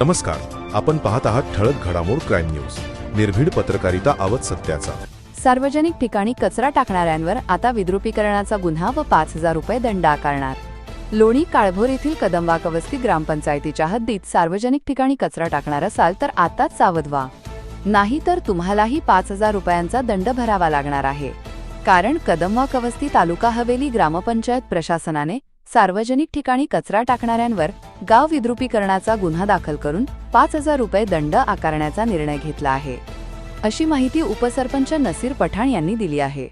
नमस्कार आपण पाहत आहात ठळक घडामोड क्राईम न्यूज. निर्भीड पत्रकारिता आवत सत्याचा. सार्वजनिक ठिकाणी कचरा टाकणाऱ्यांवर आता विद्रुपीकरणाचा गुन्हा व पाच हजार रुपये दंड आकारणार. लोणी काळभोर येथील कदमवाकवस्ती ग्रामपंचायतीच्या हद्दीत सार्वजनिक ठिकाणी कचरा टाकणार असाल तर आताच सावध व्हा. नाही तर तुम्हालाही पाच हजार रुपयांचा दंड भरावा लागणार आहे. कारण कदमवाकवस्ती तालुका हवेली ग्रामपंचायत प्रशासनाने सार्वजनिक ठिकाणी कचरा टाकणाऱ्यांवर गाव विद्रुपीकरणाचा गुन्हा दाखल करून पाच हजार रुपये दंड आकारण्याचा निर्णय घेतला आहे. अशी माहिती उपसरपंच नसीर पठाण यांनी दिली आहे.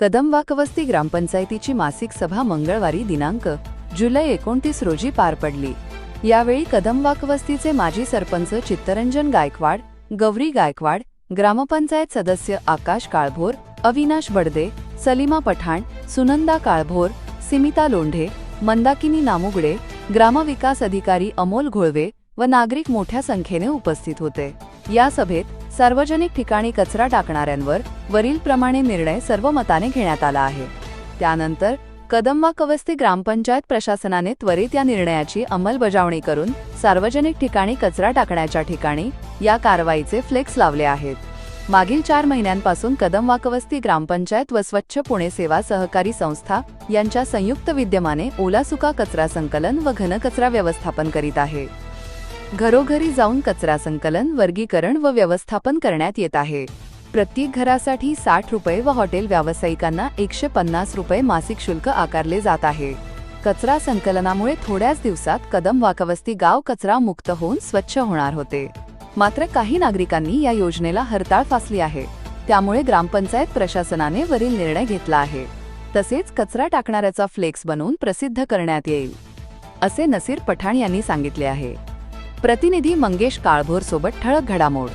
कदमवाकवस्ती ग्रामपंचायतीची मासिक सभा मंगळवारी दिनांक जुलै एकोणतीस रोजी पार पडली. यावेळी कदमवाकवस्तीचे माजी सरपंच चित्तरंजन गायकवाड गौरी गायकवाड ग्रामपंचायत सदस्य आकाश काळभोर अविनाश बडदे सलीमा पठाण सुनंदा काळभोर सिमिता लोंढे मंदाकिनी नामुगडे ग्रामविकास अधिकारी अमोल घोळवे व नागरिक मोठ्या संख्येने उपस्थित होते. या सभेत सार्वजनिक ठिकाणी कचरा टाकणाऱ्यांवर वरीलप्रमाणे निर्णय सर्वमताने घेण्यात आला आहे. त्यानंतर कदमवा कवस्ती ग्रामपंचायत प्रशासनाने त्वरित या निर्णयाची अंमलबजावणी करून सार्वजनिक ठिकाणी कचरा टाकण्याच्या ठिकाणी या कारवाईचे फ्लेक्स लावले आहेत. मागील चार महिन्यांपासून कदम वाकवस्ती ग्रामपंचायत व स्वच्छ पुणे सेवा सहकारी संस्था यांच्या संयुक्त विद्यमाने ओला सुका कचरा संकलन व घनकचरा व्यवस्थापन करीत आहे. घरोघरी जाऊन कचरा संकलन वर्गीकरण व व्यवस्थापन करण्यात येत आहे. प्रत्येक घरासाठी साठ रुपये व हॉटेल व्यावसायिकांना एकशे पन्नास रुपये मासिक शुल्क आकारले जात आहे. कचरा संकलनामुळे थोड्याच दिवसात कदम वाकवस्ती गाव कचरा मुक्त होऊन स्वच्छ होणार होते. मात्र काही नागरिकांनी या योजनेला हरताळ फासली आहे. त्यामुळे ग्रामपंचायत प्रशासनाने वरील निर्णय घेतला आहे. तसेच कचरा टाकणाऱ्याचा फ्लेक्स बनवून प्रसिद्ध करण्यात येईल असे नसीर पठाण यांनी सांगितले आहे. प्रतिनिधी मंगेश काळभोर सोबत ठळक घडामोड